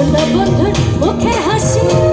돌아보던 목회하신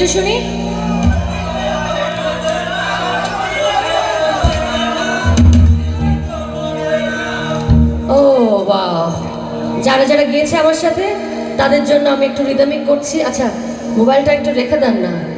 একটু শুনি। ও বা যারা যারা গিয়েছে আমার সাথে, তাদের জন্য আমি একটু রিদামিক করছি। আচ্ছা মোবাইলটা একটু রেখে দেন না।